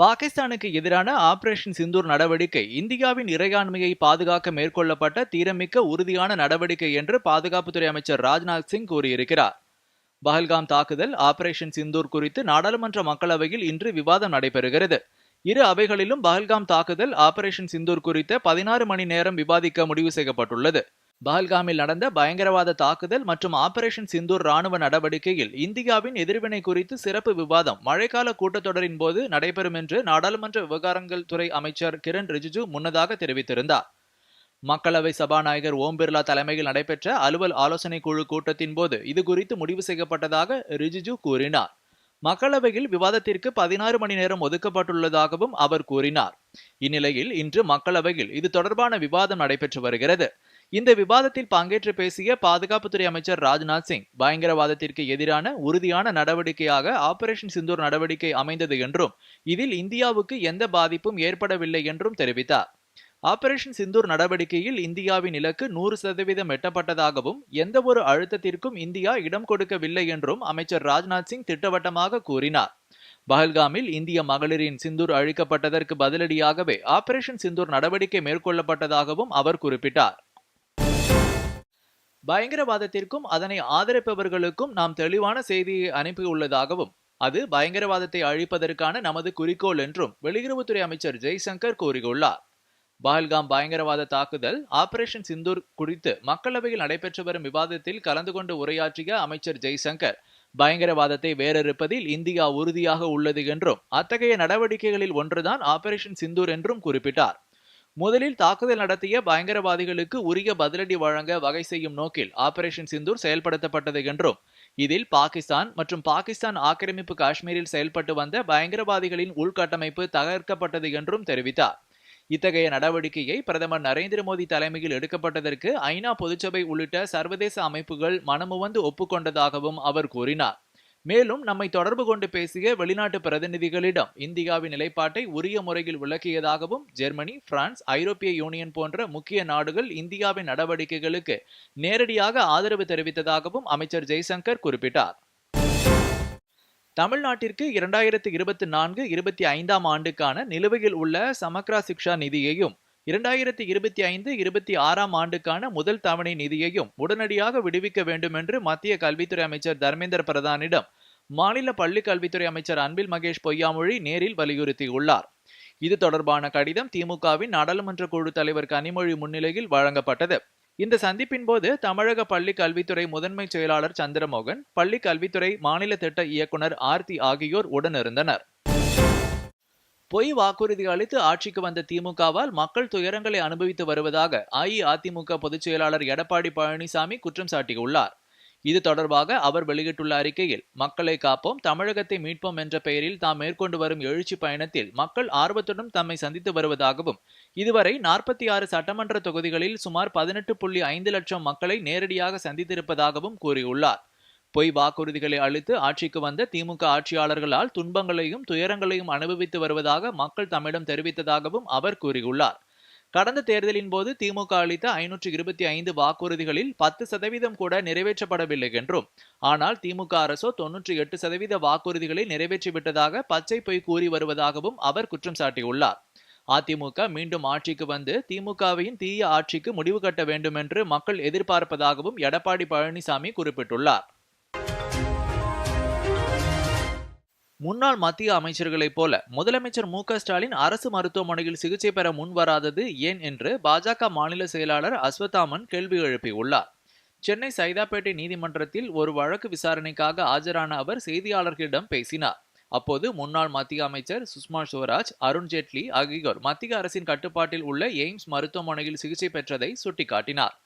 பாகிஸ்தானுக்கு எதிரான ஆபரேஷன் சிந்தூர் நடவடிக்கை இந்தியாவின் இறையாண்மையை பாதுகாக்க மேற்கொள்ளப்பட்ட தீரமிக்க உறுதியான நடவடிக்கை என்று பாதுகாப்புத்துறை அமைச்சர் ராஜ்நாத் சிங் கூறியிருக்கிறார். பஹல்காம் தாக்குதல் ஆபரேஷன் சிந்தூர் குறித்து நாடாளுமன்ற மக்களவையில் இன்று விவாதம் நடைபெறுகிறது. இரு அவைகளிலும் பஹல்காம் தாக்குதல் ஆபரேஷன் சிந்தூர் குறித்த பதினாறு மணி நேரம் விவாதிக்க முடிவு செய்யப்பட்டுள்ளது. பஹல்காமில் நடந்த பயங்கரவாத தாக்குதல் மற்றும் ஆபரேஷன் சிந்தூர் ராணுவ நடவடிக்கையில் இந்தியாவின் எதிர்வினை குறித்து சிறப்பு விவாதம் மழைக்கால கூட்டத்தொடரின் போது நடைபெறும் என்று நாடாளுமன்ற விவகாரங்கள் துறை அமைச்சர் கிரண் ரிஜிஜு முன்னதாக தெரிவித்திருந்தார். மக்களவை சபாநாயகர் ஓம் பிர்லா தலைமையில் நடைபெற்ற அலுவல் ஆலோசனை குழு கூட்டத்தின் போது இது குறித்து முடிவு செய்யப்பட்டதாக ரிஜிஜு கூறினார். மக்களவையில் விவாதத்திற்கு பதினாறு மணி நேரம் ஒதுக்கப்பட்டுள்ளதாகவும் அவர் கூறினார். இந்நிலையில் இன்று மக்களவையில் இது தொடர்பான விவாதம் நடைபெற்று வருகிறது. இந்த விவாதத்தில் பங்கேற்று பேசிய பாதுகாப்புத்துறை அமைச்சர் ராஜ்நாத் சிங் பயங்கரவாதத்திற்கு எதிரான உறுதியான நடவடிக்கையாக ஆபரேஷன் சிந்தூர் நடவடிக்கை அமைந்தது என்றும் இதில் இந்தியாவுக்கு எந்த பாதிப்பும் ஏற்படவில்லை என்றும் தெரிவித்தார். ஆபரேஷன் சிந்தூர் நடவடிக்கையில் இந்தியாவின் இலக்கு நூறு சதவீதம் எட்டப்பட்டதாகவும் எந்த ஒரு அழுத்தத்திற்கும் இந்தியா இடம் கொடுக்கவில்லை என்றும் அமைச்சர் ராஜ்நாத் சிங் திட்டவட்டமாக கூறினார். பஹல்காமில் இந்திய மகளிரின் சிந்தூர் அழிக்கப்பட்டதற்கு பதிலடியாகவே ஆபரேஷன் சிந்தூர் நடவடிக்கை மேற்கொள்ளப்பட்டதாகவும் அவர் குறிப்பிட்டார். பயங்கரவாதத்திற்கும் அதனை ஆதரிப்பவர்களுக்கும் நாம் தெளிவான செய்தியை அனுப்பியுள்ளதாகவும் அது பயங்கரவாதத்தை அழிப்பதற்கான நமது குறிக்கோள் என்றும் வெளியுறவுத்துறை அமைச்சர் ஜெய்சங்கர் கூறியுள்ளார். பஹல்காம் பயங்கரவாத தாக்குதல் ஆபரேஷன் சிந்தூர் குறித்து மக்களவையில் நடைபெற்று வரும் விவாதத்தில் கலந்து கொண்டு உரையாற்றிய அமைச்சர் ஜெய்சங்கர் பயங்கரவாதத்தை வேறறுப்பதில் இந்தியா உறுதியாக உள்ளது என்றும் அத்தகைய நடவடிக்கைகளில் ஒன்றுதான் ஆபரேஷன் சிந்தூர் என்றும் குறிப்பிட்டார். முதலில் தாக்குதல் நடத்திய பயங்கரவாதிகளுக்கு உரிய பதிலடி வழங்க வகை செய்யும் நோக்கில் ஆபரேஷன் சிந்தூர் செயல்படுத்தப்பட்டது என்றும் இதில் பாகிஸ்தான் மற்றும் பாகிஸ்தான் ஆக்கிரமிப்பு காஷ்மீரில் செயல்பட்டு வந்த பயங்கரவாதிகளின் உள்கட்டமைப்பு தகர்க்கப்பட்டது என்றும் தெரிவித்தார். இத்தகைய நடவடிக்கையை பிரதமர் நரேந்திர மோடி தலைமையில் எடுக்கப்பட்டதற்கு ஐநா பொதுச்சபை உள்ளிட்ட சர்வதேச அமைப்புகள் மனமுவந்து ஒப்புக்கொண்டதாகவும் அவர் கூறினார். மேலும் நம்மை தொடர்பு கொண்டு பேசிய வெளிநாட்டு பிரதிநிதிகளிடம் இந்தியாவின் நிலைப்பாட்டை உரிய முறையில் விளக்கியதாகவும் ஜெர்மனி பிரான்ஸ் ஐரோப்பிய யூனியன் போன்ற முக்கிய நாடுகள் இந்தியாவின் நடவடிக்கைகளுக்கு நேரடியாக ஆதரவு தெரிவித்ததாகவும் அமைச்சர் ஜெய்சங்கர் குறிப்பிட்டார். தமிழ்நாட்டிற்கு இரண்டாயிரத்தி இருபத்தி நான்கு இருபத்தி ஐந்தாம் ஆண்டுக்கான நிலுவையில் உள்ள சமக்ரா சிக்ஷா நிதியையும் இரண்டாயிரத்தி இருபத்தி ஐந்து இருபத்தி ஆறாம் ஆண்டுக்கான முதல் தவணை நிதியையும் உடனடியாக விடுவிக்க வேண்டும் என்று மத்திய கல்வித்துறை அமைச்சர் தர்மேந்திர பிரதானிடம் மாநில பள்ளி கல்வித்துறை அமைச்சர் அன்பில் மகேஷ் பொய்யாமொழி நேரில் வலியுறுத்தியுள்ளார். இது தொடர்பான கடிதம் திமுகவின் நாடாளுமன்ற குழு தலைவர் கனிமொழி முன்னிலையில் வழங்கப்பட்டது. இந்த சந்திப்பின் போது தமிழக பள்ளி கல்வித்துறை முதன்மை செயலாளர் சந்திரமோகன் பள்ளி கல்வித்துறை மாநில திட்ட இயக்குனர் ஆர்த்தி ஆகியோர் உடனிருந்தனர். பொய் வாக்குறுதி அளித்து ஆட்சிக்கு வந்த திமுகவால் மக்கள் துயரங்களை அனுபவித்து வருவதாக அஇஅதிமுக பொதுச் செயலாளர் எடப்பாடி பழனிசாமி குற்றம் சாட்டியுள்ளார். இது தொடர்பாக அவர் வெளியிட்டுள்ள அறிக்கையில் மக்களை காப்போம் தமிழகத்தை மீட்போம் என்ற பெயரில் தாம் மேற்கொண்டு வரும் எழுச்சி பயணத்தில் மக்கள் ஆர்வத்துடன் தம்மை சந்தித்து வருவதாகவும் இதுவரை நாற்பத்தி ஆறு சட்டமன்ற தொகுதிகளில் சுமார் பதினெட்டு புள்ளி ஐந்து லட்சம் மக்களை நேரடியாக சந்தித்திருப்பதாகவும் கூறியுள்ளார். பொய் வாக்குறுதிகளை அளித்து ஆட்சிக்கு வந்த திமுக ஆட்சியாளர்களால் துன்பங்களையும் துயரங்களையும் அனுபவித்து வருவதாக மக்கள் தம்மிடம் தெரிவித்ததாகவும் அவர் கூறியுள்ளார். கடந்த தேர்தலின் போது திமுக அளித்த ஐநூற்று இருபத்தி ஐந்து வாக்குறுதிகளில் பத்து சதவீதம் கூட நிறைவேற்றப்படவில்லை என்றும் ஆனால் திமுக அரசோ தொன்னூற்றி எட்டு சதவீத வாக்குறுதிகளை நிறைவேற்றிவிட்டதாக பச்சை பொய் கூறி வருவதாகவும் அவர் குற்றம் சாட்டியுள்ளார். அதிமுக மீண்டும் ஆட்சிக்கு வந்து திமுகவின் தீய ஆட்சிக்கு முடிவு கட்ட வேண்டும் என்று மக்கள் எதிர்பார்ப்பதாகவும் எடப்பாடி பழனிசாமி குறிப்பிட்டுள்ளார். முன்னாள் மத்திய அமைச்சர்களைப் போல முதலமைச்சர் மு ஸ்டாலின் அரசு மருத்துவமனையில் சிகிச்சை பெற முன்வராதது ஏன் என்று பாஜக மாநில செயலாளர் அஸ்வத்தாமன் கேள்வி எழுப்பியுள்ளார். சென்னை சைதாப்பேட்டை நீதிமன்றத்தில் ஒரு வழக்கு விசாரணைக்காக ஆஜரான அவர் செய்தியாளர்களிடம் பேசினார். அப்போது முன்னாள் மத்திய அமைச்சர் சுஷ்மா ஸ்வராஜ் அருண்ஜேட்லி ஆகியோர் மத்திய அரசின் கட்டுப்பாட்டில் உள்ள எய்ம்ஸ் மருத்துவமனையில் சிகிச்சை பெற்றதை சுட்டிக்காட்டினார்.